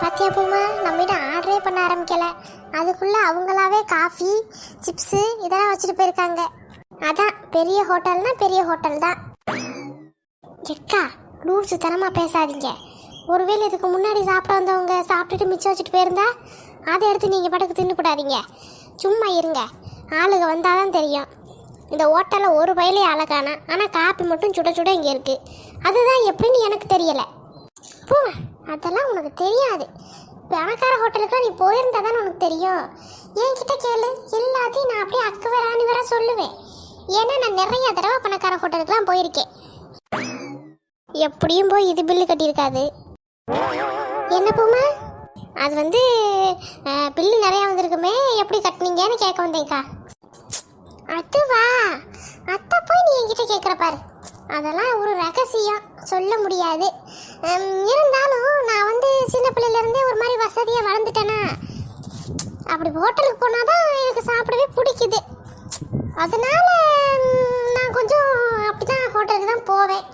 பாத்தியா பூமா நம்ம வீட்டு ஆர்டரே பண்ண ஆரம்பிக்கல. அதுக்குள்ள அவங்களாவே காஃபி சிப்ஸு இதெல்லாம் வச்சுட்டு போயிருக்காங்க. அதான் பெரிய ஹோட்டல்னா பெரிய ஹோட்டல் தான். எக்கா லூசு தனமா பேசாதீங்க. ஒருவேளை இதுக்கு முன்னாடி சாப்பிட வந்தவங்க சாப்பிட்டுட்டு மிச்சம் வச்சுட்டு போயிருந்தா அதை எடுத்து நீங்கள் படக்கு தின்னுக்கூடாதீங்க. சும்மா இருங்க. ஆளுங்க வந்தாதான் தெரியும். இந்த ஹோட்டலில் ஒரு வயலே அழகானா ஆனால் காப்பி மட்டும் சுட சுட இங்கே இருக்குது அதுதான் எப்படின்னு எனக்கு தெரியலை. போ அதெல்லாம் உனக்கு தெரியாது. பணக்கார ஹோட்டலுக்குலாம் நீ போயிருந்தா தான் உனக்கு தெரியும். என்கிட்ட கேளு. எல்லாத்தையும் நான் அப்படியே அக்கு வரானி வர சொல்லுவேன். ஏன்னா நான் நிறைய தடவை பணக்கார ஹோட்டலுக்குலாம் போயிருக்கேன். எப்படியும் போய் இது பில்லு கட்டியிருக்காது. என்ன பூமா? அது வந்து பில்லு நிறையா வந்திருக்குமே. எப்படி கட்டினீங்கன்னு கேட்க வந்தேன்க்கா. அதுவா? அத்தை போய் நீ என்கிட்ட கேட்குற பாரு. அதெல்லாம் ஒரு ரகசியம். சொல்ல முடியாது. இருந்தாலும் நான் வந்து சின்ன பிள்ளையிலேருந்தே ஒரு மாதிரி வசதியாக வளர்ந்துட்டேனா? அப்படி ஹோட்டலுக்கு போனால் தான் எனக்கு சாப்பிடவே பிடிக்குது. அதனால நான் கொஞ்சம் அப்படி தான் ஹோட்டலுக்கு தான் போவேன்.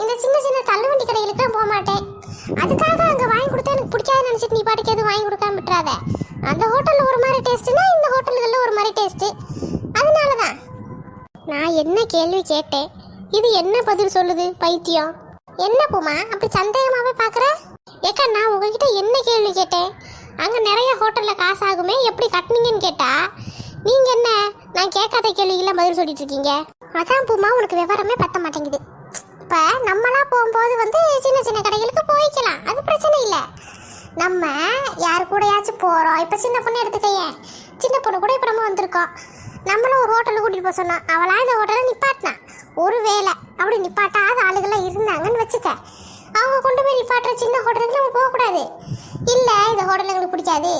இந்த சின்ன சின்ன தள்ளுவண்டி கடைகளுக்குலாம் போக மாட்டேன் அதுக்காக அங்கே வாங்கி கொடுத்தா எனக்கு பிடிக்காதுன்னு நினச்சிட்டு நீ பாட்டுக்கு எதுவும் வாங்கி கொடுக்காம விட்டுறாத. அந்த ஹோட்டலில் ஒரு மாதிரி டேஸ்ட்டுனா இந்த ஹோட்டல்களில் ஒரு மாதிரி டேஸ்ட்டு அதனால தான் நான் என்ன கேள்வி கேட்டேன்? இது என்ன பதில் சொல்லுது பைத்தியம்? என்ன பூமா அப்படி சந்தேகமாவே பாக்குற ஏக்கா நான் உங்ககிட்ட என்ன கேள்வி கேட்டேன்? அங்கே நிறைய ஹோட்டலில் காசு ஆகுமே எப்படி கட்டினீங்கன்னு கேட்டா நீங்கள் என்ன நான் கேட்காத கேள்விக்கெல்லாம் பதில் சொல்லிட்டு இருக்கீங்க? அதான் பூமா உனக்கு விவரமே பத்த மாட்டேங்குது. இப்போ நம்மளா போகும்போது வந்து சின்ன சின்ன கடைகளுக்கு போய்க்கலாம். அது பிரச்சனை இல்லை. நம்ம யார் கூடயாச்சும் போகிறோம் இப்போ சின்ன பொண்ணு எடுத்துக்கையேன் சின்ன பொண்ணு கூட இப்போ நம்ம வந்திருக்கோம். நம்மளும் ஒரு ஹோட்டலுக்கு கூட்டிகிட்டு போக சொன்னோம். அவளா இந்த ஹோட்டலில் நிப்பாட்டினா. ஒரு வேளை அப்படி நிப்பாட்டாத ஆளுகள்லாம் இருந்தாங்கன்னு வச்சுக்க. அவங்க கொண்டு போய் நிப்பாட்டுற சின்ன ஹோட்டலுக்கு நம்ம போகக்கூடாது. இல்லை இந்த ஹோட்டல் எங்களுக்கு பிடிக்காது.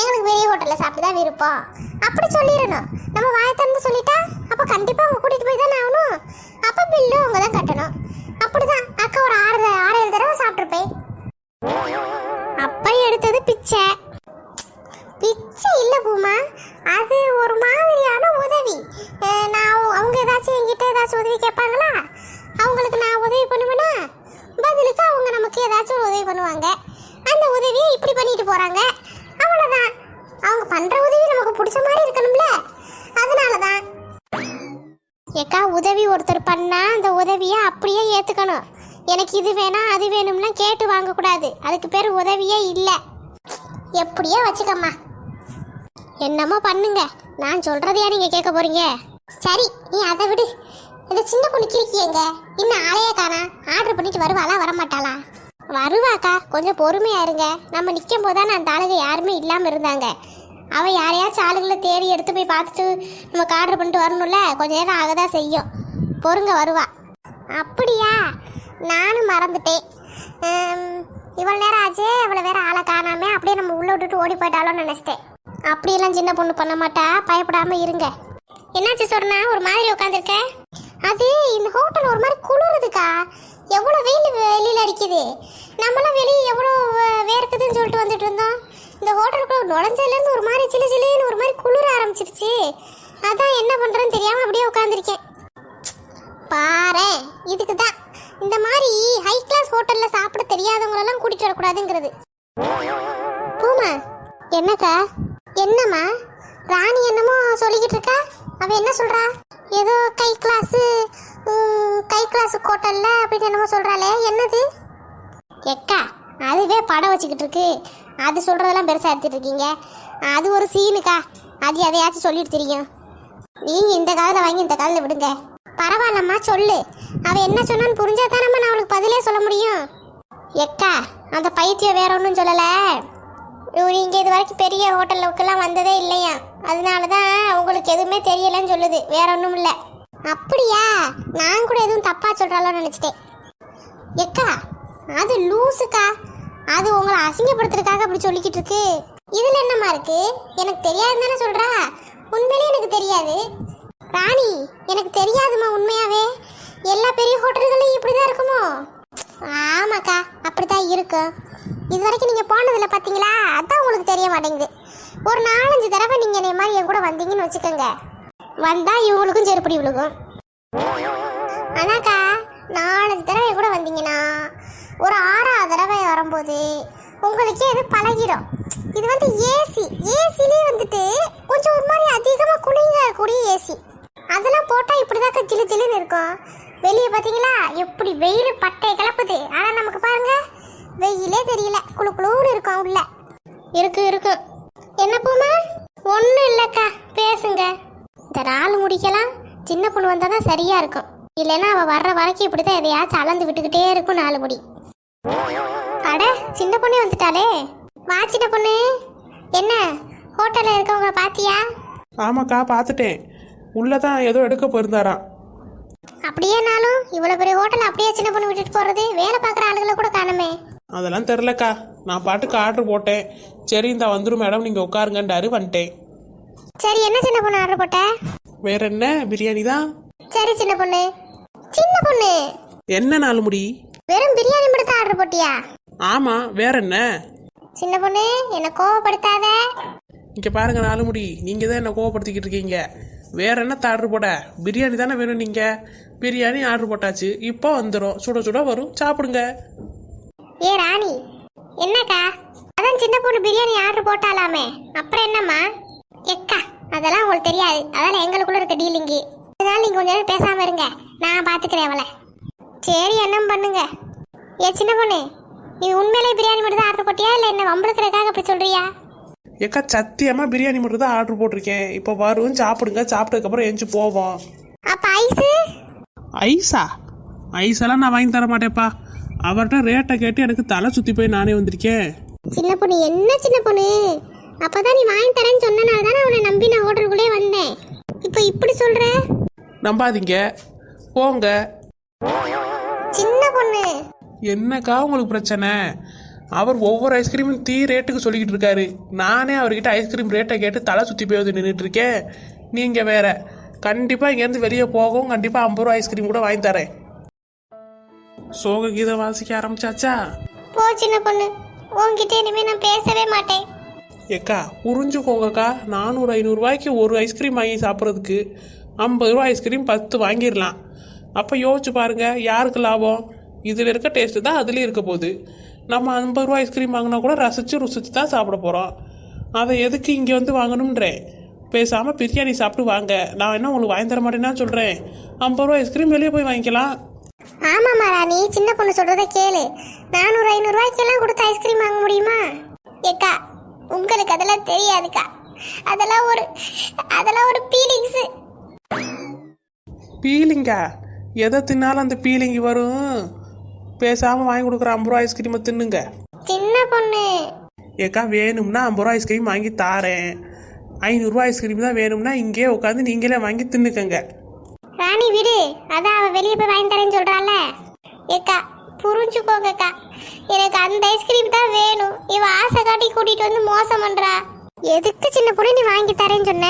எங்களுக்கு பெரிய ஹோட்டலில் சாப்பிட்டு தான் விருப்பம். அப்படி சொல்லிடணும். நம்ம வாயை திறந்து சொல்லிட்டா அப்போ கண்டிப்பாக அவங்க கூட்டிகிட்டு போய் தானே ஆகணும். அப்போ பில்லு அவங்க தான் கட்டணும். அப்படிதான் அக்கா ஒரு ஆறு ஆறேழு தடவை சாப்பிட்ருப்பேன் அப்போ எடுத்தது பிச்சை. பிச்சை இல்லை பூமா. அது ஒரு மாதிரியான உதவி. இது வேணாம் அது வேணும்னா கேட்டு வாங்கக்கூடாது. அதுக்கு பேர் உதவியே இல்லை. எப்படியோ வச்சுக்கம்மா. என்னமோ பண்ணுங்க. நான் சொல்றதையா நீங்க கேட்க போறீங்க? சரி நீ அதை விடு. இந்த சின்ன பொண்ணு கிறுக்கியங்க இன்னும் ஆளையே காணா. ஆர்டர் பண்ணிட்டு வருவாளா வரமாட்டாளா? வருவாக்கா கொஞ்சம் பொறுமையா இருங்க. நம்ம நிற்கும் போதான் அந்த ஆளுங்க யாருமே இல்லாம இருந்தாங்க. அவ யாரையாச்சும் ஆளுங்களை தேடி எடுத்து போய் பார்த்துட்டு நமக்கு ஆர்டர் பண்ணிட்டு வரணும்ல கொஞ்ச நேரம் ஆகதான் செய்யும். பொறுங்க வருவா. அப்படியா? நானும் மறந்துட்டேன். இவ்வளோ நேரம் ஆச்சு இவ்வளோ வேற ஆளை காணாமே அப்படியே நம்ம உள்ளே விட்டுட்டு ஓடி போயிட்டாலும் நினச்சிட்டேன். அப்படியெல்லாம் சின்ன பொண்ணு பண்ண மாட்டா பயப்படாமல் இருங்க. என்னாச்சு சொன்னா ஒரு மாதிரி உட்காந்துருக்க அது இந்த ஹோட்டல் ஒரு மாதிரி குளிருதுக்கா. எவ்வளோ வெயில் வெளியில் அடிக்குது. நம்மளாம் வெளியே எவ்வளோ வே- வேர்க்குதுன்னு சொல்லிட்டு வந்துட்டு இருந்தோம். இந்த ஹோட்டலுக்குள்ள நுழைஞ்சதுலேருந்து ஒரு மாதிரி சிலு சிலுன்னு ஒரு மாதிரி குளிர ஆரம்பிச்சிருச்சு. அதான் என்ன பண்ணுறேன்னு தெரியாமல் அப்படியே உட்காந்துருக்கேன் பாரேன் இதுக்கு தான் இந்த மாதிரி ஹை கிளாஸ் ஹோட்டல்ல சாப்பிட தெரியாதவங்களெல்லாம் கூட்டிட்டு வரக்கூடாதுங்கிறது. பூமா என்னக்கா? என்னம்மா? ராணி என்னமோ சொல்லிக்கிட்டு இருக்கா? அவ என்ன சொல்றா? ஏதோ கை கிளாஸ் கை கிளாஸ் ஹோட்டல்ல அப்படின்னு என்னமோ சொல்றாளே. என்னது? எக்கா அதுவே படம் வச்சுக்கிட்டு இருக்கு. அது சொல்றதெல்லாம் பெருசா எடுத்துட்டு இருக்கீங்க. அது ஒரு சீனுக்கா. அது எதையாச்சும் சொல்லிட்டு தெரியும். நீங்க இந்த காதில் வாங்கி இந்த காதில் விடுங்க. பரவாயில்லம்மா சொல்லு. அவ என்ன சொன்னான்னு புரிஞ்சா நம்ம நான் அவளுக்கு பதிலே சொல்ல முடியும். எக்கா அந்த பைத்தியம் வேற ஒன்றும் சொல்லலை. இங்கே இது வரைக்கும் பெரிய ஹோட்டலுக்கெல்லாம் வந்ததே இல்லையா? அதனால தான் உங்களுக்கு எதுவுமே தெரியலன்னு சொல்லுது. வேற ஒன்றும் இல்லை. அப்படியா? நான் கூட எதுவும் தப்பாக சொல்கிறாளோன்னு நினச்சிட்டேன். எக்கா அது லூசுக்கா? அது உங்களை அசிங்கப்படுத்துறதுக்காக அப்படி சொல்லிக்கிட்டு இருக்கு. இதில் என்னம்மா இருக்கு? எனக்கு தெரியாதுன்னு தானே சொல்கிறா உண்மையிலேயே எனக்கு தெரியாது. ராணி எனக்கு தெரியாதும்மா உண்மையாவே. எல்லா பெரிய ஹோட்டல்களையும் இப்படிதான் இருக்குமோ? ஆமாக்கா அப்படிதான் இருக்கும் இது வரைக்கும் நீங்க போனதுல பாத்தீங்களா? அதான் உங்களுக்கு தெரிய மாட்டேங்குது. ஒரு நாலஞ்சு தடவை நீங்க என்னை மாதிரி என் கூட வந்தீங்கன்னு வச்சுக்கோங்க. வந்தா இவங்களுக்கும் செருப்படி விழுகும். ஆனாக்கா நாலஞ்சு தடவை கூட வந்தீங்கன்னா ஒரு ஆறாவது தடவை வரும்போது உங்களுக்கே இது பழகிடும். இது வந்து ஏசி ஏசிலே வந்துட்டு கொஞ்சம் ஒரு மாதிரி அதிகமாக குளிங்க கூடிய ஏசி அதெல்லாம் போட்டால் இப்படிதாக்க ஜிலு ஜிலுன்னு இருக்கும். வெளியே பார்த்தீங்களா எப்படி வெயில் பட்டை கிளப்புது. ஆனால் நமக்கு பாருங்க வெயிலே தெரியல. குளு குழுன்னு இருக்கும் உள்ள. இருக்கு இருக்கு. என்ன பூமா? ஒன்றும் இல்லைக்கா. பேசுங்க. இந்த நாள் முடிக்கலாம். சின்ன பொண்ணு வந்தால் தான் சரியாக இருக்கும். இல்லைன்னா அவள் வர்ற வரைக்கும் இப்படி தான் எதையாச்சும் அளந்து விட்டுக்கிட்டே இருக்கும் நாலு முடி. அட சின்ன பொண்ணே வந்துட்டாளே. வா சின்ன பொண்ணு. என்ன? ஹோட்டலில் இருக்கவங்கள பார்த்தியா ஆமாக்கா பார்த்துட்டேன் உள்ளே தான் ஏதோ எடுக்க போயிருந்தாராம். அப்படியேனாலும் இவ்வளோ பெரிய ஹோட்டல் அப்படியே சின்ன பொண்ணு விட்டுட்டு போகிறது வேலை பார்க்குற ஆளுகளை கூட காணுமே. அதெல்லாம் தெரிலக்கா. நான் பாட்டுக்கு ஆர்டர் போட்டேன். சரி இந்த வந்துடும் மேடம் நீங்கள் உட்காருங்கன்றாரு வந்துட்டேன். சரி என்ன சின்ன பொண்ணு ஆர்டர் போட்ட? வேற என்ன? பிரியாணி தான். சரி சின்ன பொண்ணு. சின்ன பொண்ணு. என்ன நாலு முடி? வெறும் பிரியாணி மட்டும் தான் ஆர்டர் போட்டியா? ஆமாம் வேற என்ன? சின்ன பொண்ணு என்ன கோவப்படுத்தாத. இங்கே பாருங்க நாலு முடி. நீங்கள் தான் என்ன கோவப்படுத்திக்கிட்டு இருக்கீங்க. வேற என்ன ஆர்டர் போட? பிரியாணி தானே வேணும் நீங்கள் பிரியாணி ஆர்டர் போட்டாச்சு. இப்போ வந்துடும் சுட சுட வரும். சாப்பிடுங்க. ஏ ராணி. என்னக்கா? அதான் சின்ன பொண்ணு பிரியாணி ஆர்டர் போட்டாலாமே. அப்புறம் என்னம்மா? எக்கா அதெல்லாம் உங்களுக்கு தெரியாது. அதெல்லாம் எங்களுக்குள்ள இருக்க டீலிங்கு அதனால நீங்க கொஞ்ச நேரம் பேசாம இருங்க. நான் பாத்துக்கிறேன் அவளை. சரி என்ன பண்ணுங்க. ஏ சின்ன பொண்ணு நீ உண்மையிலே பிரியாணி மட்டும் தான் ஆர்டர் போட்டியா? இல்லை என்ன வம்பளுக்கிறதுக்காக அப்படி சொல்றியா? ஏக்கா சத்தியமாக பிரியாணி மட்டும் தான் ஆர்டர் போட்டிருக்கேன். இப்போ வரும் சாப்பிடுங்க. சாப்பிட்டதுக்கப்புறம் எஞ்சி போவோம். அப்ப ஐஸு? ஐஸா? ஐஸெல்லாம் நான் வாங்கி தர மாட்டேப்பா அவர்கிட்ட ரேட்டை கேட்டு எனக்கு தலை சுற்றி போய் நானே வந்திருக்கேன். சின்ன பொண்ணு என்ன சின்ன பொண்ணு? அப்பதான் நீ வாங்கி தரேன்னு சொன்னனால தான் உன்னை நம்பி நான் ஹோட்டலுக்குள்ளே வந்தேன். இப்போ இப்படி சொல்ற? நம்பாதீங்க. போங்க. சின்ன பொண்ணு. என்னக்கா உங்களுக்கு பிரச்சனை? அவர் ஒவ்வொரு ஐஸ்கிரீமும் தீ ரேட்டுக்கு சொல்லிக்கிட்டு இருக்காரு. நானே அவர்கிட்ட ஐஸ்கிரீம் ரேட்டை கேட்டு தலை சுற்றி போய் வந்து நின்றுட்டு இருக்கேன். நீங்கள் வேற. கண்டிப்பாக இங்கேருந்து வெளியே போகவும் கண்டிப்பாக ஐம்பது ரூபா ஐஸ்கிரீம் கூட வாங்கி தரேன். சோக கீதம் வாசிக்க ஆரம்பிச்சாச்சா? போ சின்ன பொண்ணு. உன்கிட்ட இனிமே நான் பேசவே மாட்டேன். ஏக்கா புரிஞ்சுக்கோங்கக்கா. நானூறு ஐநூறுரூவாய்க்கு ஒரு ஐஸ்கிரீம் வாங்கி சாப்பிட்றதுக்கு ஐம்பது ரூபா ஐஸ்கிரீம் பத்து வாங்கிடலாம். அப்போ யோசிச்சு பாருங்க யாருக்கு லாபம்? இதில் இருக்க டேஸ்ட்டு தான் அதுலேயும் இருக்க போகுது. நம்ம ஐம்பது ரூபா ஐஸ்கிரீம் வாங்கினா கூட ரசித்து ருசித்து தான் சாப்பிட போகிறோம் அதை எதுக்கு இங்கே வந்து வாங்கணுன்றேன் பேசாமல் பிரியாணி சாப்பிட்டு வாங்க. நான் என்ன உங்களுக்கு வாங்கி தர மாட்டேன்னா சொல்கிறேன் ஐம்பது ரூபா ஐஸ்கிரீம் வெளியே போய் வாங்கிக்கலாம். ஆமாம்மா ராணி சின்ன பொண்ணு சொல்றத கேளு. நானூறு ஐநூறு ரூபாய்க்கெல்லாம் கொடுத்து ஐஸ்கிரீம் வாங்க முடியுமா? ஏக்கா உங்களுக்கு அதெல்லாம் தெரியாதுக்கா. அதெல்லாம் ஒரு அதெல்லாம் ஒரு ஃபீலிங்ஸ் பீலிங்கா எதை தின்னாலும் அந்த பீலிங் வரும். பேசாமல் வாங்கி கொடுக்குற ஐம்பது ரூபா ஐஸ்கிரீமை தின்னுங்க. சின்ன பொண்ணு. ஏக்கா வேணும்னா ஐம்பது ரூபா ஐஸ்கிரீம் வாங்கி தாரேன். ஐநூறுரூவா ஐஸ்கிரீம் தான் வேணும்னா இங்கேயே உட்காந்து நீங்களே வாங்கி தின்னுக்கங்க. ராணி விடு. அதான் அவ வெளியே போய் வாங்கி தரேன்னு சொல்றால ஏக்கா புரிஞ்சுக்கோங்கக்கா. எனக்கு அந்த ஐஸ்கிரீம் தான் வேணும். இவ ஆசை காட்டி கூட்டிட்டு வந்து மோசம் பண்றா. எதுக்கு சின்ன பொண்ணு நீ வாங்கி தரேன்னு சொன்ன?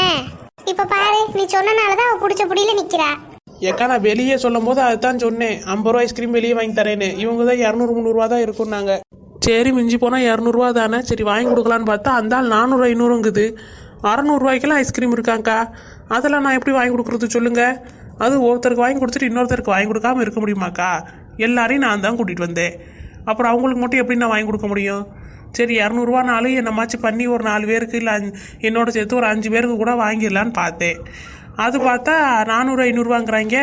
இப்ப பாரு நீ சொன்னனால தான் அவ பிடிச்ச புடியில நிக்கிறா. ஏக்கா நான் வெளியே சொல்லும் போது அதுதான் சொன்னேன். ஐம்பது ரூபா ஐஸ்கிரீம் வெளியே வாங்கி தரேன்னு. இவங்க தான் இரநூறு முந்நூறுரூவா தான் நாங்கள் சரி மிஞ்சி போனால் இரநூறுவா தானே. சரி வாங்கி கொடுக்கலான்னு பார்த்தா அந்த ஆள் நானூறு ஐநூறுங்குது. அறநூறுவாய்க்கெல்லாம் ஐஸ்கிரீம் இருக்காங்க்கா அதெல்லாம் நான் எப்படி வாங்கி கொடுக்குறது சொல்லுங்க. அது ஒருத்தருக்கு வாங்கி கொடுத்துட்டு இன்னொருத்தருக்கு வாங்கி கொடுக்காம இருக்க முடியுமாக்கா? எல்லாரையும் நான் தான் கூட்டிகிட்டு வந்தேன். அப்புறம் அவங்களுக்கு மட்டும் எப்படி நான் வாங்கி கொடுக்க முடியும்? சரி இரநூறுவானாலும் என்னமாச்சு பண்ணி ஒரு நாலு பேருக்கு இல்லை என்னோட சேர்த்து ஒரு அஞ்சு பேருக்கு கூட வாங்கிடலான்னு பார்த்தேன். அது பார்த்தா நானூறு ஐநூறுவாங்கிறாங்க.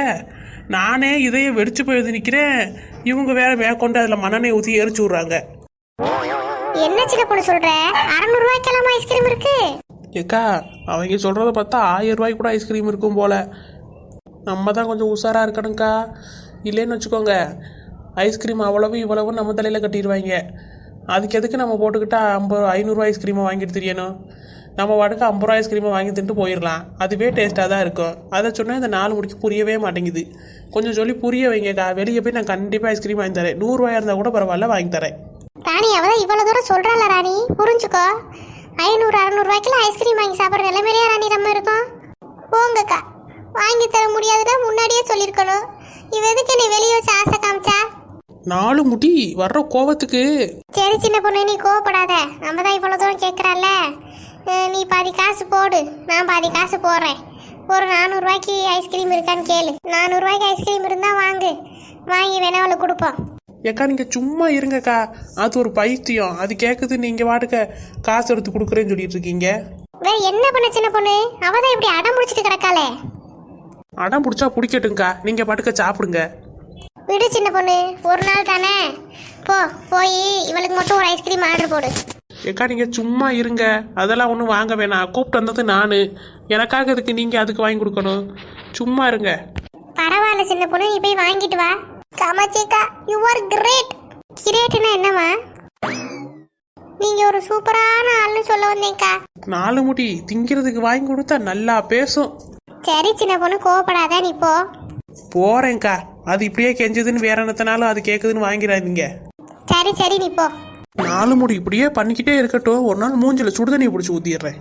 நானே இதையே வெடிச்சு போய் நிற்கிறேன் இவங்க வேற மேற்கொண்டு அதில் மண்ணெண்ணெய் ஊற்றி எரிச்சு விட்றாங்க. என்ன சின்ன பொண்ணு சொல்ற? அறநூறு ரூபாய்க்கெல்லாம் ஐஸ்கிரீம் இருக்கு? ஏக்கா அவங்க சொல்கிறத பார்த்தா ஆயிரம் ரூபாய்க்கு கூட ஐஸ்கிரீம் இருக்கும் போல். நம்ம தான் கொஞ்சம் உஷாராக இருக்கணும்க்கா. இல்லைன்னு வச்சுக்கோங்க. ஐஸ்கிரீம் அவ்வளவு இவ்வளவு நம்ம தலையில் கட்டிடுவாங்க. அதுக்கு எதுக்கு நம்ம போட்டுக்கிட்டா ஐம்பது ஐநூறுரூவா ஐஸ்கிரீமை வாங்கிட்டு தெரியணும்? நம்ம வாட்டுக்கு ஐம்பது ரூபா ஐஸ்கிரீமை வாங்கி தின்ட்டு போயிடலாம் அதுவே டேஸ்ட்டாக தான் இருக்கும். அதை சொன்னால் இந்த நாலு முடிக்கு புரியவே மாட்டேங்குது. கொஞ்சம் சொல்லி புரிய வைங்கக்கா. வெளியே போய் நான் கண்டிப்பாக ஐஸ்கிரீம் வாங்கி தரேன். நூறுரூவாயா இருந்தால் கூட பரவாயில்ல வாங்கி தரேன். ராணி அவதான் இவ்வளவு தூரம் சொல்றாள ராணி? புரிஞ்சுக்கோ. ஐநூறு அறநூறு ரூபாய்க்குலாம் ஐஸ்கிரீம் வாங்கி சாப்பிட்ற நிலைமையிலேயே ராணி நம்ம இருக்கோம்? போங்கக்கா. வாங்கி தர முடியாதுன்னா முன்னாடியே சொல்லியிருக்கணும் இவ எதுக்கு நீ வெளியே வச்சு ஆசை காமிச்சா? நாலு முடி வர்ற கோவத்துக்கு. சரி சின்ன பொண்ணு நீ கோவப்படாத. நம்ம தான் இவ்வளோ தூரம் கேட்குறால நீ பாதி காசு போடு. நான் பாதி காசு போடுறேன். ஒரு நானூறுரூவாய்க்கு ஐஸ்கிரீம் இருக்கான்னு கேளு. நானூறுரூவாய்க்கு ஐஸ்கிரீம் இருந்தால் வாங்கு. வாங்கி வேணா அவளுக்கு கொடுப்போம். ஏக்கா நீங்கள் சும்மா இருங்கக்கா. அது ஒரு பைத்தியம். அது கேட்குது நீங்கள் வாட்டுக்க காசு எடுத்து கொடுக்குறேன்னு சொல்லிட்டு இருக்கீங்க. வேற என்ன பண்ண சின்ன பொண்ணு? அவ தான் இப்படி அடம் முடிச்சிட்டு கிடக்காளே. அடம் பிடிச்சா பிடிக்கட்டுங்க்கா நீங்கள் பாட்டுக்க சாப்பிடுங்க. விடு சின்ன பொண்ணு. ஒரு நாள் தானே. போ போய் இவளுக்கு மட்டும் ஒரு ஐஸ்கிரீம் ஆர்டர் போடு. ஏக்கா நீங்கள் சும்மா இருங்க. அதெல்லாம் ஒன்றும் வாங்க வேணாம். கூப்பிட்டு வந்தது நான். எனக்காக இதுக்கு நீங்கள் அதுக்கு வாங்கி கொடுக்கணும். சும்மா இருங்க. பரவாயில்ல சின்ன பொண்ணு. நீ போய் வாங்கிட்டு வா. காமாட்சிக்கா யூ ஆர் கிரேட் கிரேட்னா என்னம்மா? நீங்க ஒரு சூப்பரான ஆள்னு சொல்ல வந்தேன்க்கா நாலு முடி திங்கிறதுக்கு வாங்கி கொடுத்தா நல்லா பேசும். சரி சின்ன பொண்ணு கோவப்படாத. நீ போ. போகிறேன்க்கா அது இப்படியே கெஞ்சதுன்னு வேற என்னத்தனாலும் அது கேட்குதுன்னு வாங்கிறாதீங்க. சரி சரி நீ போ. நாலு முடி இப்படியே பண்ணிக்கிட்டே இருக்கட்டும். ஒரு நாள் மூஞ்சில சுடுதண்ணியை பிடிச்சி ஊற்றிடுறேன்